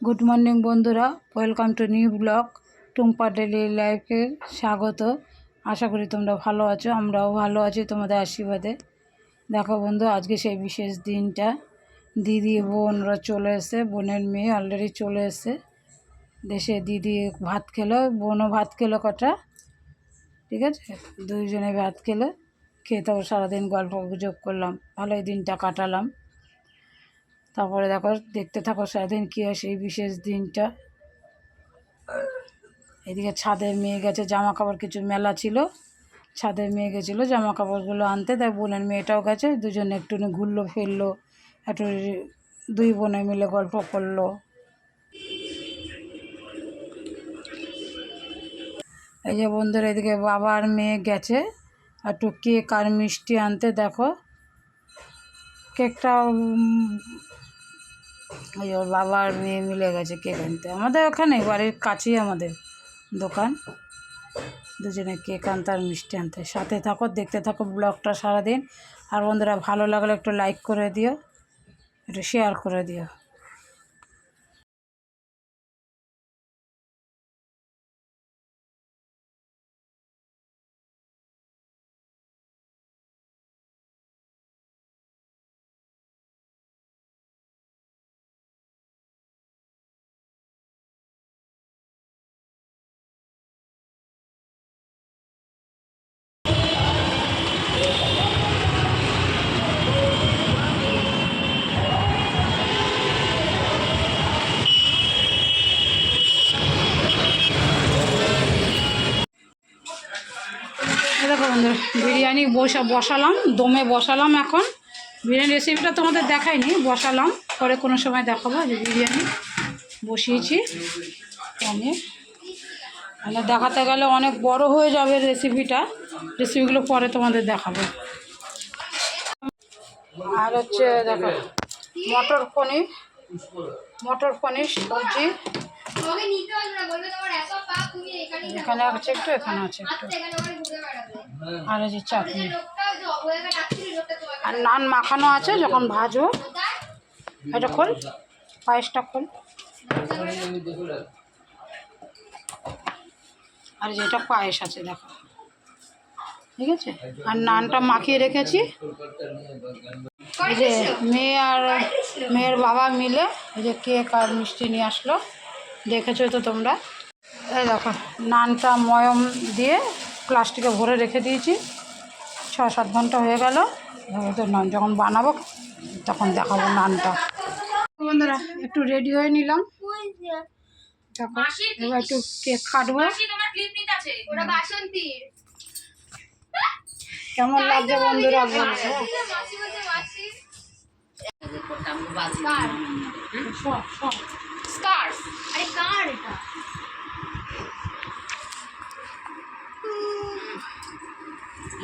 Good morning বন্ধুরা, welcome to new blog, Tumpa daily লাইফে স্বাগত। আশা করি তোমরা ভালো আছো, আমরাও ভালো আছি তোমাদের আশীর্বাদে। দেখো বন্ধু, আজকে সেই বিশেষ দিনটা। দিদি, বোনরা চলে এসে বোনের মেয়ে অলরেডি চলে এসে দেশে দিদি ভাত খেলো, বোনও ভাত খেলো কটা, ঠিক আছে? দুইজনে ভাত খেলো, খেয়ে তারপর সারাদিন গল্প গুজব করলাম, ভালোই দিনটা কাটালাম। তারপরে দেখো, দেখতে থাকো সারাদিন কী হয়, সেই বিশেষ দিনটা। এদিকে ছাদের মেয়ে গেছে জামা কাপড় কিছু মেলা ছিল। ছাদের মেয়ে গেছিল জামা কাপড়গুলো আনতে তাই বোনের মেয়েটাও গেছে, দুজনে একটু ঘুরলো, ফিরলো, একটু দুই বোনে মিলে গল্প করল। এই যে বন্ধুরা, এদিকে বাবা আর মেয়ে গেছে, একটু কেক আর মিষ্টি আনতে, দেখো। কেকটা ওই ওর বাবার মেয়ে মিলে গেছে কেক আনতে। আমাদের ওখানে, বাড়ির কাছেই আমাদের দোকান। দুজনে কেক আনতে আর মিষ্টি আনতে। সাথে থাকো, দেখতে থাকো ব্লগটা সারাদিন। আর বন্ধুরা, ভালো লাগলে একটু লাইক করে দিও। একটু শেয়ার করে দিও। দেখো বন্ধুরা, বিরিয়ানি বসা, বসালাম, দমে বসালাম এখন। বিরিয়ানি রেসিপিটা তোমাদের দেখাইনি, বসালাম। পরে কোনো সময় দেখাবো যে বিরিয়ানি বসিয়েছি। আমি মানে দেখাতে গেলে অনেক বড় হয়ে যাবে রেসিপিটা রেসিপিগুলো পরে তোমাদের দেখাবো। আর হচ্ছে দেখো, মটর পনির মটর পনির, সবজি। এখানে আছে একটু এখানে আছে একটু। বেড়াবে। আর এই যে চাটনি। যে আর নান মাখানো আছে যখন ভাজবো এটা খোল। পায়েসটা খোল। আর যেটা পায়েস আছে দেখো। ঠিক আছে? আর নানটা মাখিয়ে রেখেছি। এই যে মেয়ে আর মেয়ের বাবা মিলে এই যে কেক আর মিষ্টি নিয়ে আসলো। দেখেছ তো তোমরা? এই দেখো নানটা ময়ম দিয়ে প্লাস্টিকে ভরে রেখে দিয়েছি। ছ সাত ঘণ্টা হয়ে গেল। তো নান যখন বানাবো তখন দেখাবো নানটা। বন্ধুরা একটু রেডি হয়ে নিলাম। দেখো এবার একটু কেক কাটবো। কেমন লাগছে বন্ধুরা? বলছে সব সব। কার এটা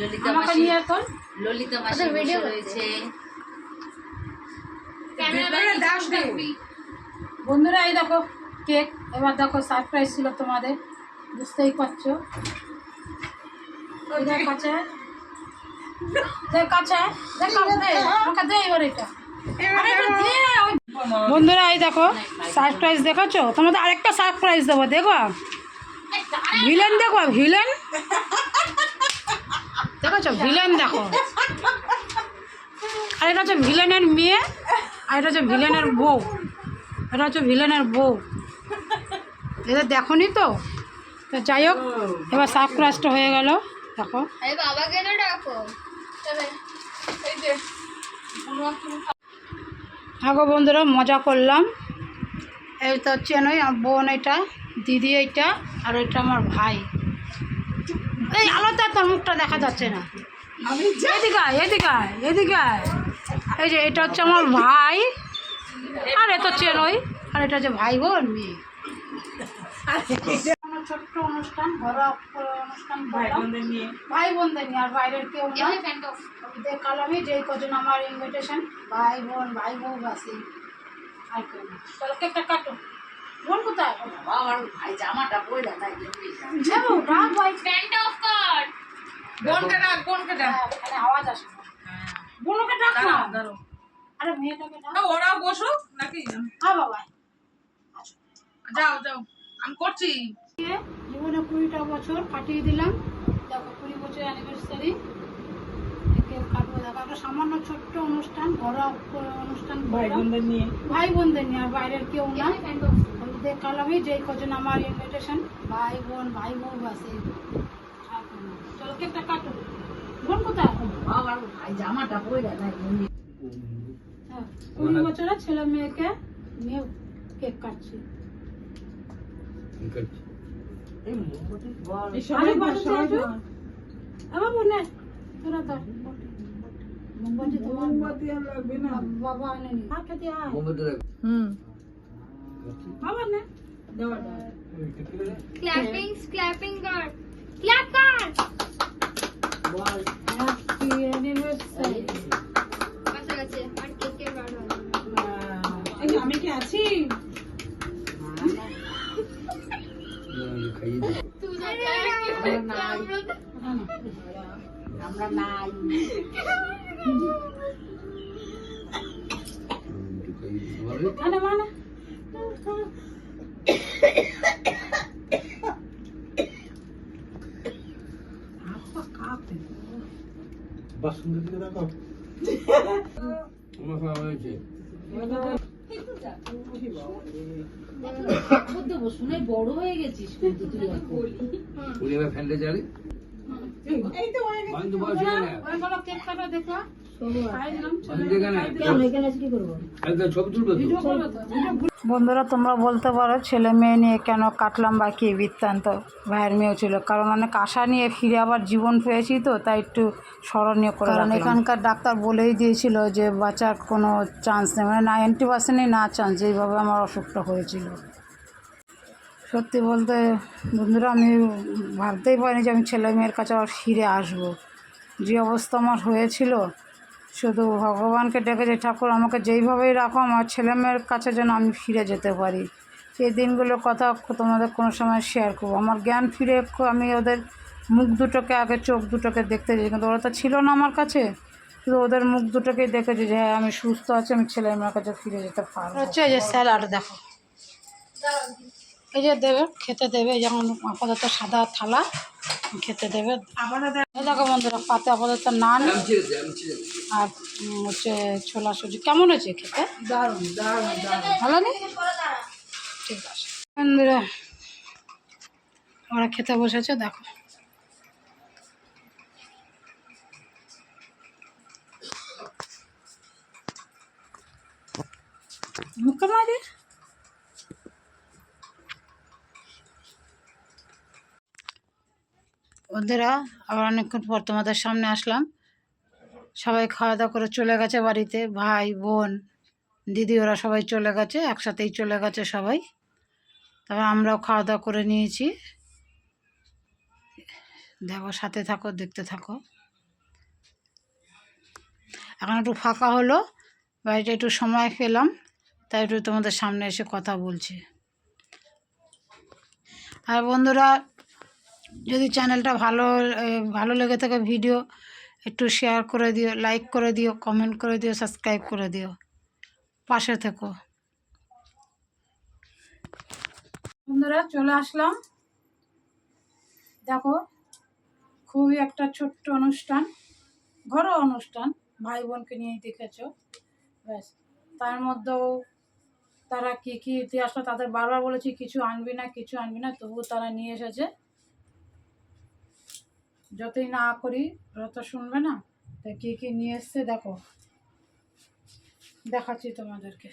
ললিতা মাসি তোল ললিতা মাসি আচ্ছা, রয়েছে। দাস বন্ধুরা এই দেখো কেক। এবার দেখো সারপ্রাইজ ছিল তোমাদের। বুঝতেই পারছ? দেখ কাছে? দেখ কাছে? দেখ কাছে দে আমাকে দে এবার এটা। বন্ধুরা, এই দেখো সারপ্রাইজ দেখাচ্ছো? তোমাদের আরেকটা সারপ্রাইজ দেবো, দেখো। ভিলেন দেখো ভিলেন দেখেছ ভিলেন দেখো। আর এটা হচ্ছে ভিলেনের মেয়ে, আর এটা হচ্ছে ভিলেনের বউ। এটা হচ্ছে ভিলেনের বউ। এদের দেখনি তো? তো যাই হোক, এবার সারপ্রাইজটা হয়ে গেল, দেখো। বাবাকে ডাকো। আগো বন্ধুরা মজা করলাম। এই তো চেনই আমার বোন এটা দিদি এইটা আর এটা আমার ভাই। এই আলোতে তোর মুখটা দেখা যাচ্ছে না। এদিকায় এদিকায় এদিকে আয়, এদিকে এই যে এটা হচ্ছে আমার ভাই আর এ তো চেনই আর এটা হচ্ছে ভাই বোন মেয়ে। ছোট্ট অনুষ্ঠান ঘরোয়া অনুষ্ঠান ভাই বোনদের কেউ ভাই বোন ভাই বোন ভাই জামাটা ভাই অফ বোনকে ডাক বোনকে হ্যাঁ, আওয়াজ আসে বোনকে ডাক আরে মেয়েটাকে ডাক ওরাও বসো নাকি হ্যাঁ বাবা যাও যাও আমি করছি। জীবনে কুড়িটা বছর কাটিয়ে দিলাম। দেখো কুড়ি বছর অ্যানিভার্সারি কেক কাটবো দেখো একটা সামান্য ছোট্ট অনুষ্ঠান ঘরোয়া অনুষ্ঠান ভাই বোনদের নিয়ে। ভাই বোনদের নিয়ে আর বাইরের কেউ না। দেখালামই যে কজন আমার ইনভিটেশন ভাই বোন ভাই বোন বাসে চলো কেকটা কাটো। বোন কোথায়? বাবা ভাই জামাটা পয়লা নাই হ্যাঁ, কুড়ি বছরের ছেলে মেয়েকে নিয়ে কেক কাটছি। আরে বাড়িতে আছো? আমার বোনে তোরা ধর মোমবাতি তোমার বাবা আনেনি হাত খেতে আয় বাবা নে ক্ল্যাপিং ক্ল্যাপিং কর ক্ল্যাপ কর হ্যাপি অ্যানিভার্সারি কাছাকাছি আর কেকের বার হলো আমি কি আছি তুই আমরা আমরা নাই মানে মানে বড় হয়ে গেছিস কিন্তু তুই কেক কাটা দেখো। বন্ধুরা তোমরা বলতে পারো ছেলে মেয়ে নিয়ে কেন কাটলাম বা কি বৃত্তান্ত? ভাইয়ের মেয়েও ছিল। কারণ অনেক আশা নিয়ে ফিরে আবার জীবন পেয়েছি তো তাই একটু স্মরণীয় করে কারণ এখানকার ডাক্তার বলেই দিয়েছিল যে বাঁচার কোনো চান্স নেই। মানে নাইনটি পার্সেন্টই না চান্স যেইভাবে আমার অসুখটা হয়েছিল। সত্যি বলতে বন্ধুরা আমি ভাবতেই পারিনি যে আমি ছেলে মেয়ের কাছে আবার ফিরে আসব। যে অবস্থা আমার হয়েছিল শুধু ভগবানকে ডেকেছে ঠাকুর, আমাকে যেইভাবেই রাখো, আমার ছেলে মেয়ের কাছে যেন আমি ফিরে যেতে পারি। সেই দিনগুলোর কথা তোমাদের কোনো সময় শেয়ার করব। আমার জ্ঞান ফিরে আমি ওদের মুখ দুটোকে আগে, চোখ দুটোকে দেখতে যাই কিন্তু ওরা তো ছিল না আমার কাছে। শুধু ওদের মুখ দুটোকেই দেখেছি যে হ্যাঁ আমি সুস্থ আছি, আমি ছেলে মেয়ের কাছে ফিরে যেতে পারব। যে দেখো। এই যে দেবে খেতে দেবে যেমন আপাতত সাদা থালা খেতে দেবে। দেখো বন্ধুরা পাতে আপাতত নান আর হচ্ছে ছোলা সুজি। কেমন হয়েছে খেতে? ভালো নেই ঠিক আছে। বন্ধুরা ওরা খেতে বসেছে দেখো। মুখে মারি। বন্ধুরা আবার অনেকক্ষণ পর তোমাদের সামনে আসলাম। সবাই খাওয়া দাওয়া করে চলে গেছে বাড়িতে। ভাই, বোন, দিদি, ওরা সবাই চলে গেছে, একসাথেই চলে গেছে সবাই। তারপর আমরাও খাওয়া দাওয়া করে নিয়েছি। দেখো, সাথে থাকো, দেখতে থাকো। এখন একটু ফাঁকা হলো, বাড়িতে একটু সময় পেলাম, তাই একটু তোমাদের সামনে এসে কথা বলছি। আর বন্ধুরা যদি চ্যানেলটা ভালো ভালো লেগে থাকে ভিডিও, একটু শেয়ার করে দিও লাইক করে দিও কমেন্ট করে দিও সাবস্ক্রাইব করে দিও। পাশে থেকো। বন্ধুরা, চলে আসলাম। দেখো, খুবই একটা ছোট্ট অনুষ্ঠান, ঘরোয়া অনুষ্ঠান, ভাই বোনকে নিয়েই দেখেছ। ব্যাস, তার মধ্যেও তারা কী কী ইতিহাসটা তাদের বারবার বলেছি, কিছু আনবি না, কিছু আনবি না, তবুও তারা নিয়ে এসেছে। যতই না করি ওরা তো শুনবে না? তাই কী কী নিয়ে এসছে দেখো। দেখাচ্ছি তোমাদেরকে।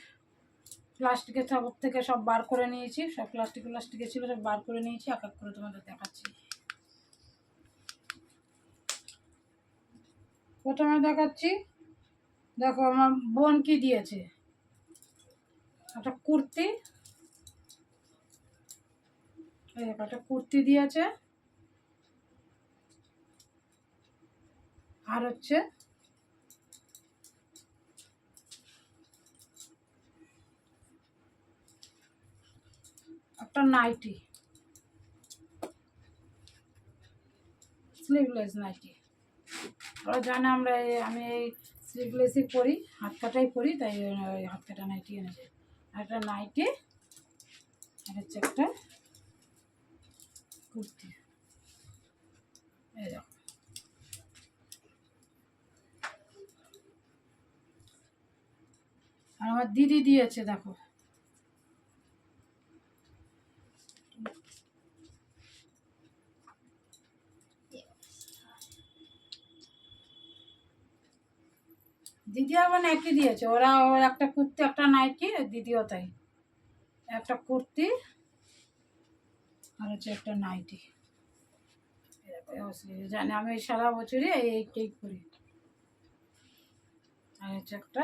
প্লাস্টিকের ঠাকুর থেকে সব বার করে নিয়েছি। সব প্লাস্টিক প্লাস্টিকে ছিল, সব বার করে নিয়েছি। এক এক করে তোমাদের দেখাচ্ছি। প্রথমে দেখাচ্ছি, দেখো আমার বোন কি দিয়েছে? একটা কুর্তি। একটা কুর্তি দিয়েছে। আর হচ্ছে একটা নাইটি স্লিভলেস নাইটি। ওরা জানে আমরা আমি এই স্লিভলেসই পরি, হাত কাটাই পরি, তাই ওই হাত কাটা নাইটি আর একটা নাইটি, আর হচ্ছে একটা কুর্তি। এই দেখো। আমার দিদি দিয়েছে, দেখো। দিদি আবার একই দিয়েছে, ওরা ওর একটা কুর্তি, একটা নাইটি, দিদিও তাই। একটা কুর্তি আর হচ্ছে একটা নাইটি। জানি আমি সারা বছরই এই এইটাই করি। আর হচ্ছে একটা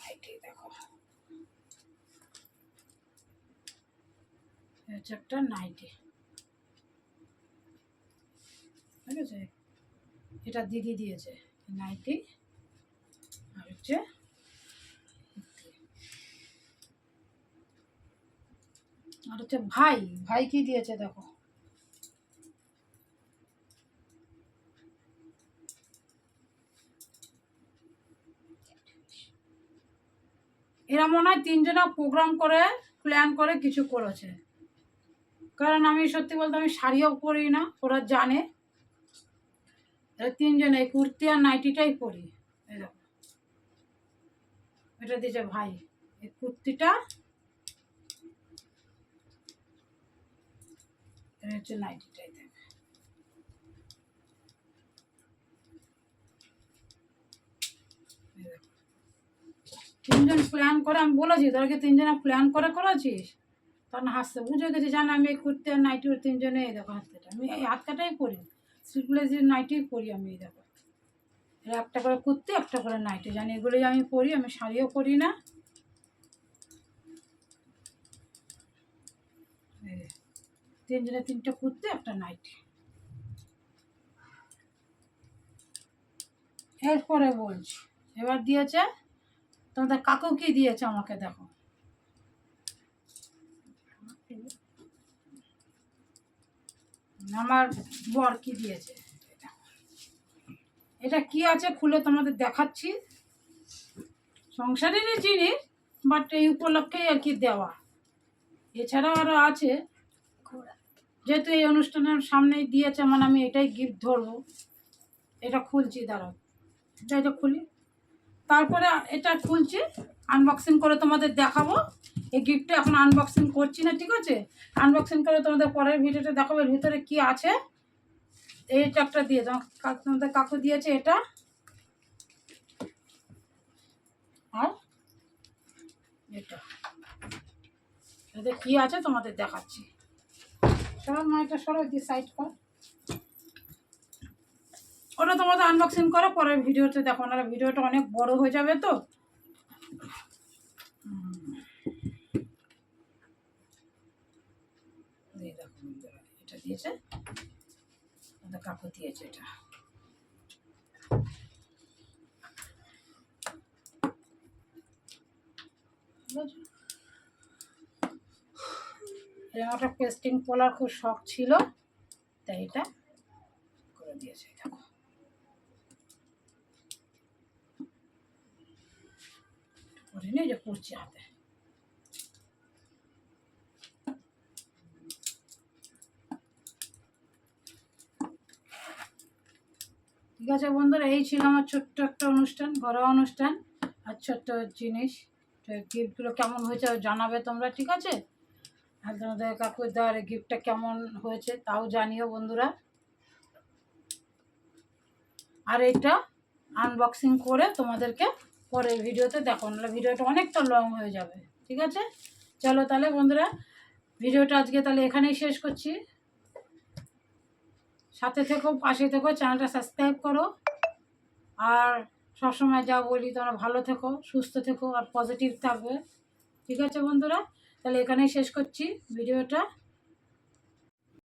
নাইটি দেখো। হচ্ছে একটা নাইটি ঠিক আছে? এটা দিদি দিয়েছে। নাইটি আর হচ্ছে আর হচ্ছে ভাই। ভাই কি দিয়েছে দেখো এরা মনে হয় তিনজনা প্রোগ্রাম করে প্ল্যান করে কিছু করেছে। কারণ আমি সত্যি বলতে আমি শাড়িও পরি না, ওরা জানে। তিনজনে কুর্তি আর নাইটিটাই পরি। এটা দিয়েছে ভাই, এই কুর্তিটা হচ্ছে নাইটিটাই দেখ এই দেখো। তিনজন প্ল্যান করে আমি বলেছি, তোরা তিনজনে প্ল্যান করে করেছিস? তখন হাসতে, বুঝে গেছি, জান আমি এই কুর্তি আর নাইটি তিনজনে এই দেখো হাতটা আমি এই হাত কাটাই পরি স্লিপলেসের নাইটি পরি আমি এই দেখো। একটা করে কুর্তি, একটা করে নাইটি, জানি এগুলোই আমি পরি, আমি শাড়িও পরি না। তিনজনে তিনটা কুর্তি, একটা নাইটি। এরপরে বলছি, এবার দিয়েছে তোমাদের কাকু কি দিয়েছে আমাকে দেখো। আমার বর কি দিয়েছে? এটা। কি আছে খুলে তোমাদের দেখাচ্ছি। সংসারেরই জিনিস বাট এই উপলক্ষেই আর কি দেওয়া। এছাড়াও আরও আছে। যেহেতু এই অনুষ্ঠানের সামনেই দিয়েছে মানে আমি এটাই গিফট ধরবো। এটা খুলছি দাঁড়াও। এটা এটা খুলি। তারপরে এটা খুলছি আনবক্সিং করে তোমাদের দেখাবো। এই গিফটটা এখন আনবক্সিং করছি না, ঠিক আছে? আনবক্সিং করে তোমাদের পরের ভিডিওটা দেখাবো, এর ভিতরে কি আছে। এই একটা দিয়ে দাও তোমাদের কাকু দিয়েছে এটা। আর এটা। এতে কি আছে তোমাদের দেখাচ্ছি। সরো মা এটা সরো দিয়ে সাইড কর। ওটা তোমাদের আনবক্সিং করো, পরের ভিডিওতে দেখো না ভিডিওটা অনেক বড় হয়ে যাবে তো। এটা দিয়েছে। দিয়েছে এটা। পেস্টিং পলার খুব শখ ছিল, তাই এটা করে দিয়েছে দেখো। করে নিয়ে যে করছি হাতে। ঠিক আছে বন্ধুরা, এই ছিল আমার ছোট্ট একটা অনুষ্ঠান, ঘরোয়া অনুষ্ঠান, আর ছোট্ট জিনিস। গিফটগুলো কেমন হয়েছে জানাবে তোমরা, ঠিক আছে? আর তোমাদের কাকুর দেওয়ার গিফটটা কেমন হয়েছে তাও জানিও বন্ধুরা। আর এটা আনবক্সিং করে তোমাদেরকে পরের ভিডিওতে দেখো, নাহলে ভিডিওটা অনেকটা লং হয়ে যাবে। ঠিক আছে? চলো তাহলে বন্ধুরা, ভিডিওটা আজকে তাহলে এখানেই শেষ করছি। সাথে থেকো, পাশে থেকো, চ্যানেলটা সাবস্ক্রাইব করো। আর সবসময় যা বলি, তোমরা ভালো থেকো, সুস্থ থেকো আর পজিটিভ থাকবে। ঠিক আছে বন্ধুরা? তাহলে এখানেই শেষ করছি ভিডিওটা।